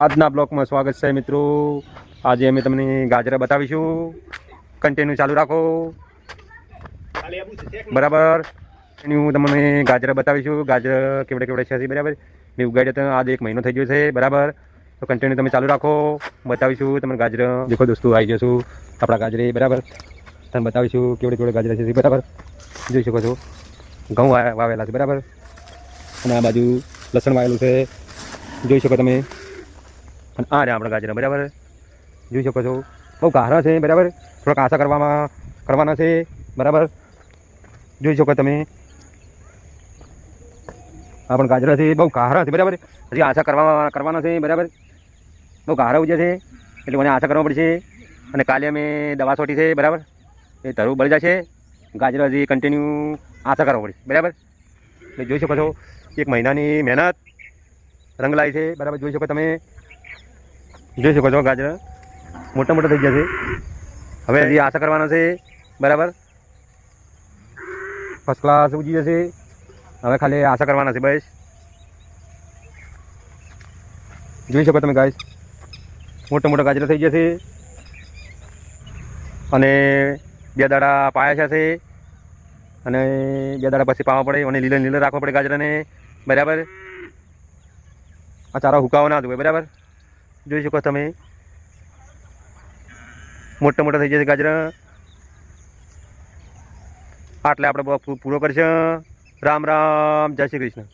આજના બ્લોકમાં સ્વાગત છે મિત્રો. આજે અમે તમને ગાજરા બતાવીશું. કન્ટિન્યુ ચાલુ રાખો. બરાબર. હું તમને ગાજરા બતાવીશું. ગાજર કેવડે કેવડે છે બરાબર? મેં ઉગાડ્યા તો આજે એક મહિનો થઈ ગયો છે, બરાબર? તો કન્ટિન્યુ તમે ચાલુ રાખો. બતાવીશું તમને ગાજર. દેખો દોસ્તો, આવી જશું આપણા ગાજરે, બરાબર? તમને બતાવીશું કેવડે કેવડે ગાજરા છે બરાબર? જોઈ શકો છો. ઘઉં વાવેલા છે, બરાબર? અને આ બાજુ લસણ વાવેલું છે. જોઈ શકો તમે. અને આ રહ્યા આપણા ગાજરા બરાબર? જોઈ શકો છો. બહુ ગારા છે, બરાબર? થોડાક આશા કરવામાં, કરવાના છે, બરાબર? જોઈ શકો તમે. આ પણ ગાજરા છે, બહુ કારા છે, બરાબર? હજી આશા કરવા, કરવાના છે, બરાબર? બહુ ગારા ઉજ્યા છે, એટલે મને આશા કરવા પડશે. અને કાલે અમે દવા છોટી છે, બરાબર? એ ધરું બળી જશે. ગાજરા હજી કન્ટિન્યુ આશા કરવા પડશે, બરાબર? એટલે જોઈ શકો છો, એક મહિનાની મહેનત, રંગ લાવી છે, બરાબર? જોઈ શકો તમે. જોઈ શકો છો ગાજર મોટા મોટા થઈ ગયા છે. હવે હજી આશા કરવાનો છે, બરાબર? ફર્સ્ટ ક્લાસ ઉજી જશે. હવે ખાલી આશા કરવાના છે બસ. જોઈ શકો તમે ગાય મોટા મોટા ગાજરા થઈ જશે અને બે દાડા પાયા છે. અને બે દાડા પછી પાવા પડે, અને લીલા લીલા રાખવા પડે ગાજરાને. બરાબર? આ ચારા હુકાવા ના જોઈએ બરાબર? જોઈ શકો તમે. મોટા મોટા થઈ જશે ગાજરા. આટલે આપણે પૂરો કરશે. રામ રામ. જય શ્રી કૃષ્ણ.